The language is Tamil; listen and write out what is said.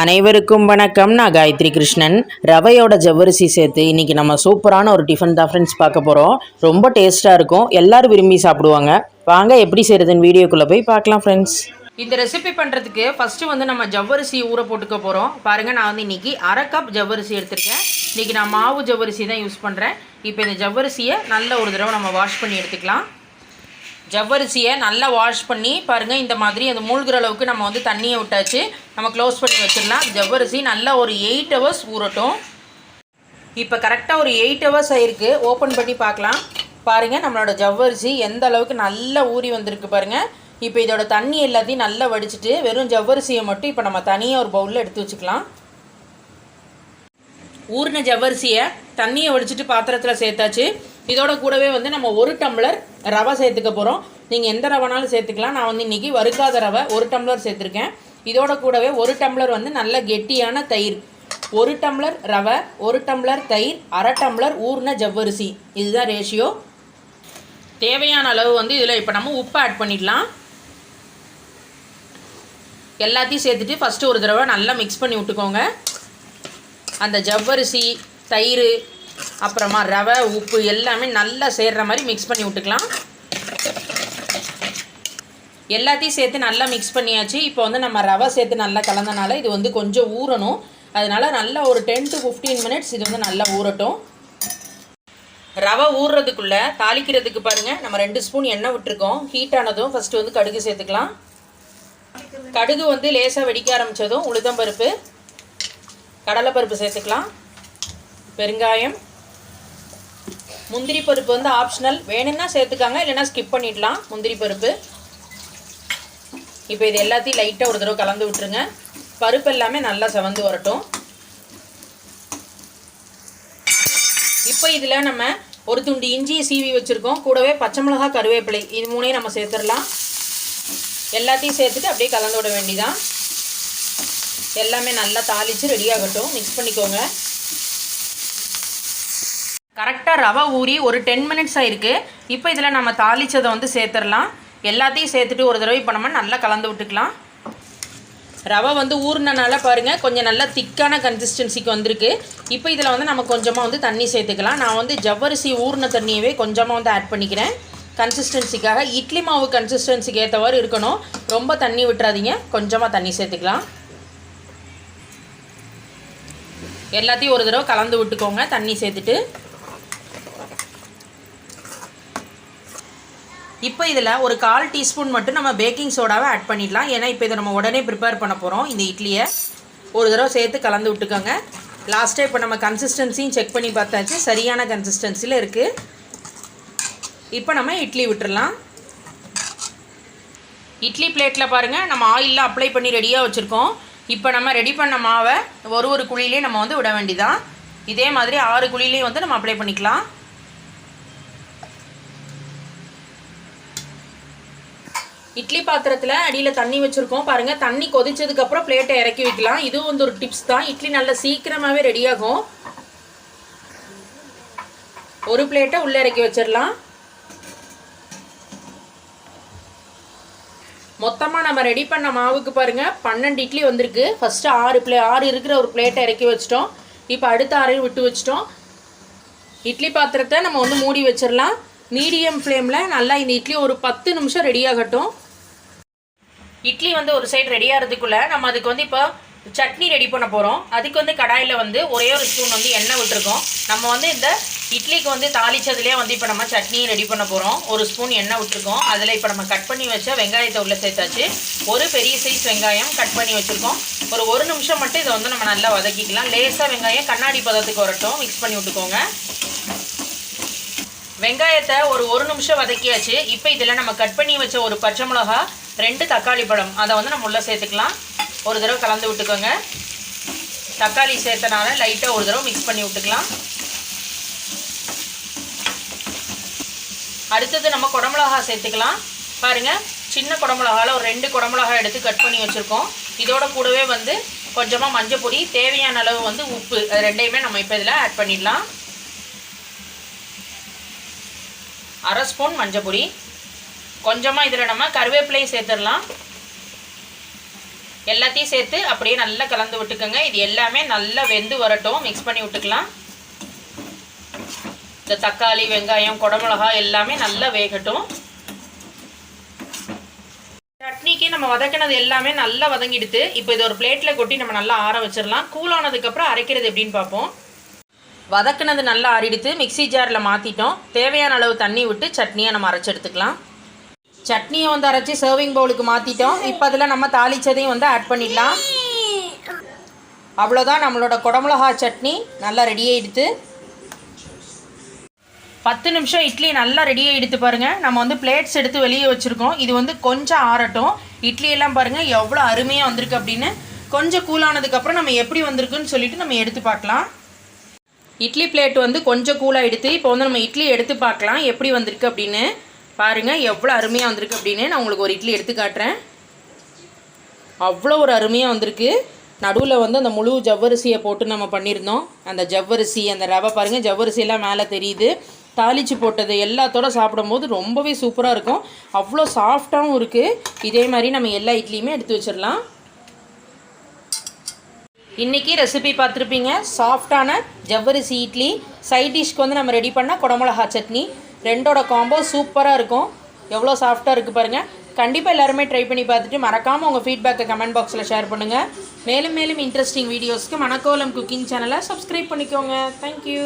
அனைவருக்கும் வணக்கம். நான் காயத்ரி கிருஷ்ணன். ரவையோட ஜவ்வரிசி சேர்த்து இன்றைக்கி நம்ம சூப்பரான ஒரு டிஃபன் தான் ஃப்ரெண்ட்ஸ் பார்க்க போகிறோம் ரொம்ப டேஸ்ட்டாக இருக்கும். எல்லாரும் விரும்பி சாப்பிடுவாங்க. வாங்க எப்படி செய்கிறதுன்னு வீடியோக்குள்ளே போய் பார்க்கலாம் ஃப்ரெண்ட்ஸ் இந்த ரெசிபி பண்ணுறதுக்கு ஃபஸ்ட்டு வந்து நம்ம ஜவ்வரிசி ஊற போட்டுக்க போகிறோம் பாருங்கள் நான் வந்து இன்றைக்கி அரை கப் ஜவ்வரிசி எடுத்திருக்கேன். இன்றைக்கி நான் மாவு ஜவ்வரிசி தான் யூஸ் பண்ணுறேன் இப்போ இந்த ஜவ்வரிசியை நல்ல ஒரு தடவை நம்ம வாஷ் பண்ணி எடுத்துக்கலாம். ஜவ்வரிசியை நல்லா வாஷ் பண்ணி பாருங்கள் இந்த மாதிரி அந்த மூழ்கிற அளவுக்கு நம்ம வந்து தண்ணியை விட்டாச்சு. நம்ம க்ளோஸ் பண்ணி வச்சிடலாம். ஜவ்வரிசி நல்லா ஒரு எயிட் ஹவர்ஸ் ஊறட்டும். இப்போ கரெக்டாக ஒரு எயிட் ஹவர்ஸ் ஆகிருக்கு ஓப்பன் பண்ணி பார்க்கலாம். பாருங்கள் நம்மளோட ஜவ்வரிசி எந்த அளவுக்கு நல்லா ஊறி வந்திருக்கு பாருங்கள் இப்போ இதோட தண்ணி எல்லாத்தையும் நல்லா வடிச்சிட்டு வெறும் ஜவ்வரிசியை மட்டும் இப்போ நம்ம தனியாக ஒரு பவுலில் எடுத்து வச்சுக்கலாம். ஊறின ஜவ்வரிசியை தண்ணியை வடிச்சிட்டு பாத்திரத்தில் சேர்த்தாச்சு. இதோட கூடவே வந்து நம்ம ஒரு டம்ளர் ரவை சேர்த்துக்க போகிறோம் நீங்கள் எந்த ரவைனாலும் சேர்த்துக்கலாம். நான் வந்து இன்றைக்கி வறுக்காத ரவை ஒரு டம்ளர் சேர்த்துருக்கேன். இதோட கூடவே ஒரு டம்ளர் வந்து நல்ல கெட்டியான தயிர். ஒரு டம்ளர் ரவை ஒரு டம்ளர் தயிர் அரை டம்ளர் ஊர்ன ஜவ்வரிசி. இதுதான் ரேஷியோ தேவையான அளவு வந்து இதில் இப்போ நம்ம உப்பு ஆட் பண்ணிடலாம். எல்லாத்தையும் சேர்த்துட்டு ஃபஸ்ட்டு ஒரு தடவை நல்லா மிக்ஸ் பண்ணி விட்டுக்கோங்க. அந்த ஜவ்வரிசி தயிர் அப்புறமா ரவை உப்பு எல்லாமே நல்லா சேர்கிற மாதிரி மிக்ஸ் பண்ணி விட்டுக்கலாம். எல்லாத்தையும் சேர்த்து நல்லா மிக்ஸ் பண்ணியாச்சு. இப்போ வந்து நம்ம ரவை சேர்த்து நல்லா கலந்தனால இது வந்து கொஞ்சம் ஊறணும். அதனால நல்லா ஒரு டென் டு ஃபிஃப்டீன் மினிட்ஸ் இது வந்து நல்லா ஊறட்டும். ரவை ஊறுறதுக்குள்ளே தாளிக்கிறதுக்கு பாருங்கள் நம்ம ரெண்டு ஸ்பூன் எண்ணெய் விட்டுருக்கோம். ஹீட் ஆனதும் ஃபஸ்ட்டு வந்து கடுகு சேர்த்துக்கலாம். கடுகு வந்து லேசாக வெடிக்க ஆரம்பித்ததும் உளுதம்பருப்பு கடலைப்பருப்பு சேர்த்துக்கலாம். பெருங்காயம் முந்திரி பருப்பு வந்து ஆப்ஷனல் வேணும்னா சேர்த்துக்காங்க இல்லைன்னா ஸ்கிப் பண்ணிடலாம். முந்திரி பருப்பு. இப்போ இது எல்லாத்தையும் லைட்டாக ஒரு தடவை கலந்து விட்டுருங்க. பருப்பு எல்லாமே நல்லா செவந்து வரட்டும். இப்போ இதில் நம்ம ஒரு துண்டு இஞ்சி சீவி வச்சுருக்கோம். கூடவே பச்சை மிளகா கருவேப்பிலை. இது மூணையும் நம்ம சேர்த்துடலாம். எல்லாத்தையும் சேர்த்துட்டு அப்படியே கலந்து விட வேண்டிதான் எல்லாமே நல்லா தாளித்து ரெடி ஆகட்டும். மிக்ஸ் பண்ணிக்கோங்க. கரெக்டாக ரவை ஊறி ஒரு டென் மினிட்ஸ் ஆகிருக்கு இப்போ இதில் நம்ம தாளித்ததை வந்து சேர்த்துடலாம். எல்லாத்தையும் சேர்த்துட்டு ஒரு தடவை இப்போ நம்ம நல்லா கலந்து விட்டுக்கலாம். ரவை வந்து ஊறினனால பாருங்கள் கொஞ்சம் நல்லா திக்கான கன்சிஸ்டன்சிக்கு வந்திருக்கு. இப்போ இதில் வந்து நம்ம கொஞ்சமாக வந்து தண்ணி சேர்த்துக்கலாம். நான் வந்து ஜவ்வரிசி ஊறின தண்ணியவே கொஞ்சமாக வந்து ஆட் பண்ணிக்கிறேன். கன்சிஸ்டன்சிக்காக இட்லி மாவு கன்சிஸ்டன்சிக்கு ஏற்றவாறு இருக்கணும். ரொம்ப தண்ணி விட்டுறாதீங்க. கொஞ்சமாக தண்ணி சேர்த்துக்கலாம். எல்லாத்தையும் ஒரு தடவை கலந்து விட்டுக்கோங்க. தண்ணி சேர்த்துட்டு இப்போ இதில் ஒரு கால் டீஸ்பூன் மட்டும் நம்ம பேக்கிங் சோடாவை ஆட் பண்ணிடலாம். ஏன்னா இப்போ இதை நம்ம உடனே ப்ரிப்பேர் பண்ண போகிறோம் இந்த இட்லியை ஒரு தடவை சேர்த்து கலந்து விட்டுக்கோங்க. லாஸ்ட்டாக இப்போ நம்ம கன்சிஸ்டன்சியும் செக் பண்ணி பார்த்தாச்சு. சரியான கன்சிஸ்டன்சியில் இருக்குது இப்போ நம்ம இட்லி விட்டுறலாம். இட்லி பிளேட்டில் பாருங்கள் நம்ம ஆயிலெலாம் அப்ளை பண்ணி ரெடியாக வச்சுருக்கோம். இப்போ நம்ம ரெடி பண்ண மாவை ஒரு ஒரு குழியிலே நம்ம வந்து விட வேண்டிதான் இதே மாதிரி ஆறு குழியிலையும் வந்து நம்ம அப்ளை பண்ணிக்கலாம். இட்லி பாத்திரத்தில் அடியில் தண்ணி வச்சுருக்கோம். பாருங்கள் தண்ணி கொதிச்சதுக்கப்புறம் பிளேட்டை இறக்கி வைக்கலாம். இதுவும் வந்து ஒரு டிப்ஸ் தான். இட்லி நல்லா சீக்கிரமாகவே ரெடியாகும் ஒரு பிளேட்டை உள்ளே இறக்கி வச்சிடலாம். மொத்தமாக நம்ம ரெடி பண்ண மாவுக்கு பாருங்கள் பன்னெண்டு இட்லி வந்திருக்கு. ஃபஸ்ட்டு ஆறு பிளே ஆறு இருக்கிற ஒரு பிளேட்டை இறக்கி வச்சிட்டோம். இப்போ அடுத்த ஆறையும் விட்டு வச்சிட்டோம். இட்லி பாத்திரத்தை நம்ம வந்து மூடி வச்சிடலாம். மீடியம் ஃப்ளேமில் நல்லா இந்த இட்லி ஒரு பத்து நிமிஷம் ரெடி ஆகட்டும். இட்லி வந்து ஒரு சைடு ரெடியாகிறதுக்குள்ளே நம்ம அதுக்கு வந்து இப்போ சட்னி ரெடி பண்ண போகிறோம் அதுக்கு வந்து கடாயில் வந்து ஒரே ஒரு ஸ்பூன் வந்து எண்ணெய் விட்டுருக்கோம். நம்ம வந்து இந்த இட்லிக்கு வந்து தாளிச்சதுலேயே வந்து இப்போ நம்ம சட்னி ரெடி பண்ண போகிறோம் ஒரு ஸ்பூன் எண்ணெய் விட்டுருக்கோம். அதில் இப்போ நம்ம கட் பண்ணி வச்ச வெங்காயத்தை உள்ளே சேர்த்தாச்சு. ஒரு பெரிய சைஸ் வெங்காயம் கட் பண்ணி வச்சுருக்கோம். ஒரு ஒரு நிமிஷம் மட்டும் இதை வந்து நம்ம நல்லா வதக்கிக்கலாம். லேசாக வெங்காயம் கண்ணாடி பதத்துக்கு வரட்டும். மிக்ஸ் பண்ணி விட்டுக்கோங்க. வெங்காயத்தை ஒரு ஒரு நிமிஷம் வதக்கியாச்சு. இப்போ இதில் நம்ம கட் பண்ணி வச்ச ஒரு பச்சை மிளகா ரெண்டு தக்காளி பழம். அதை வந்து நம்ம உள்ளே சேர்த்துக்கலாம். ஒரு தடவை கலந்து விட்டுக்கோங்க. தக்காளி சேர்த்தனால லைட்டாக ஒரு தடவை மிக்ஸ் பண்ணி விட்டுக்கலாம். அடுத்தது நம்ம குடமிளகா சேர்த்துக்கலாம். பாருங்கள் சின்ன குடமிளகாவில் ஒரு ரெண்டு குடமிளகா எடுத்து கட் பண்ணி வச்சுருக்கோம். இதோட கூடவே வந்து கொஞ்சமாக மஞ்சள் பொடி தேவையான அளவு வந்து உப்பு. அது ரெண்டையுமே நம்ம இப்போ இதில் ஆட் பண்ணிடலாம். அரை ஸ்பூன் மஞ்சப்பொடி. கொஞ்சமாக இதில் நம்ம கருவேப்பிலையும் சேர்த்துடலாம். எல்லாத்தையும் சேர்த்து அப்படியே நல்லா கலந்து விட்டுக்கோங்க. இது எல்லாமே நல்லா வெந்து வரட்டும். மிக்ஸ் பண்ணி விட்டுக்கலாம். இந்த தக்காளி வெங்காயம் குடமிளகா எல்லாமே நல்லா வேகட்டும். சட்னிக்கு நம்ம வதக்கினது எல்லாமே நல்லா வதங்கிடுது இப்போ இது ஒரு பிளேட்டில் கொட்டி நம்ம நல்லா ஆற வச்சிடலாம். கூலானதுக்கப்புறம் அரைக்கிறது எப்படின்னு பார்ப்போம். வதக்குனது நல்லா ஆறிடுத்து மிக்ஸி ஜாரில் மாற்றிட்டோம் தேவையான அளவு தண்ணி விட்டு சட்னியை நம்ம அரைச்சி எடுத்துக்கலாம். சட்னியை வந்து அரைச்சி சர்விங் பவுலுக்கு மாற்றிட்டோம் இப்போ அதில் நம்ம தாளிச்சதையும் வந்து ஆட் பண்ணிடலாம். அவ்வளோதான் நம்மளோட குடமிளகா சட்னி நல்லா ரெடி ஆகிடுது பத்து நிமிஷம் இட்லி நல்லா ரெடி ஆகிடுத்து பாருங்கள் நம்ம வந்து பிளேட்ஸ் எடுத்து வெளியே வச்சுருக்கோம். இது வந்து கொஞ்சம் ஆறட்டும். இட்லியெல்லாம் பாருங்கள் எவ்வளோ அருமையாக வந்திருக்கு அப்படின்னு. கொஞ்சம் கூலானதுக்கப்புறம் நம்ம எப்படி வந்திருக்குன்னு சொல்லிட்டு நம்ம எடுத்து பார்க்கலாம். இட்லி பிளேட் வந்து கொஞ்சம் கூலாக எடுத்து இப்போ வந்து நம்ம இட்லி எடுத்து பார்க்கலாம். எப்படி வந்திருக்கு அப்படின்னு பாருங்கள் எவ்வளோ அருமையாக வந்திருக்கு அப்படின்னு நான் உங்களுக்கு ஒரு இட்லி எடுத்து காட்டுறேன். அவ்வளோ ஒரு அருமையாக வந்திருக்கு. நடுவில் வந்து அந்த முழு ஜவ்வரிசியை போட்டு நம்ம பண்ணியிருந்தோம். அந்த ஜவ்வரிசி அந்த ரவை பாருங்கள் ஜவ்வரிசியெல்லாம் மேலே தெரியுது. தாளிச்சு போட்டது எல்லாத்தோட சாப்பிடும்போது ரொம்பவே சூப்பராக இருக்கும். அவ்வளோ சாஃப்டாகவும் இருக்குது இதே மாதிரி நம்ம எல்லா இட்லியுமே எடுத்து வச்சிடலாம். இன்றைக்கி ரெசிபி பார்த்துருப்பீங்க. சாஃப்டான ஜவ்வரிசி இட்லி. சைட் டிஷ்க்கு வந்து நம்ம ரெடி பண்ணால் குடமிளகா சட்னி. ரெண்டோட காம்போ சூப்பராக இருக்கும். எவ்வளோ சாஃப்டாக இருக்குது பாருங்கள் கண்டிப்பாக எல்லாருமே ட்ரை பண்ணி பார்த்துட்டு மறக்காமல் உங்கள் ஃபீட்பேக்கை கமெண்ட் பாக்ஸில் ஷேர் பண்ணுங்கள் மேலும் மேலும் இன்ட்ரெஸ்டிங் வீடியோஸ்க்கு மணக்கோலம் குக்கிங் சேனலை சப்ஸ்கிரைப் பண்ணிக்கோங்க. Thank you